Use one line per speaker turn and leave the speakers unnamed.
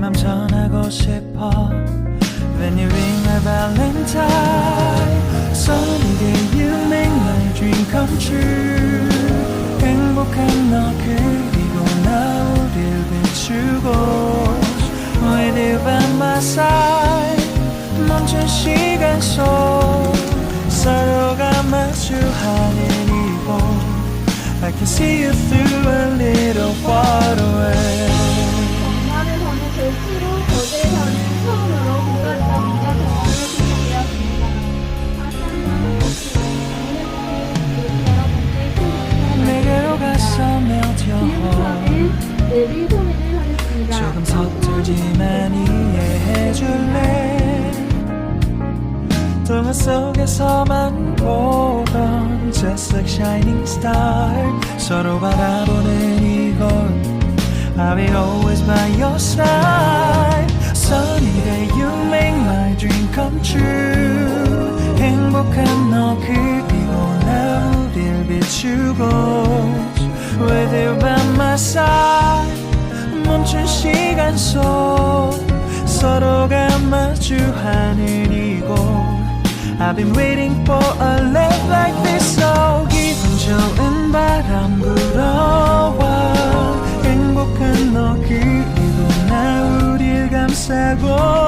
네맘 전하고 싶어 When you ring my valentine Someday you make my dream come true 행복한 너 그리고 나 우릴 비추고 With you by my side 멈춘 시간 속 서로가 마주하는 이곳 I can see you through a little far away 조금 서툴지만 이해해줄래 동화 속에서만 보던 Just like shining star 서로 바라보는 이곳 I will be always by your side Sunny day you make my dream come true 행복한 너 그리운 나 우릴 비추고 With you by my side 멈춘 시간 속 서로가 마주하는 이곳 I've been waiting for a love like this so 기분 좋은 바람 불어와 행복한 너그이고나 우릴 감싸고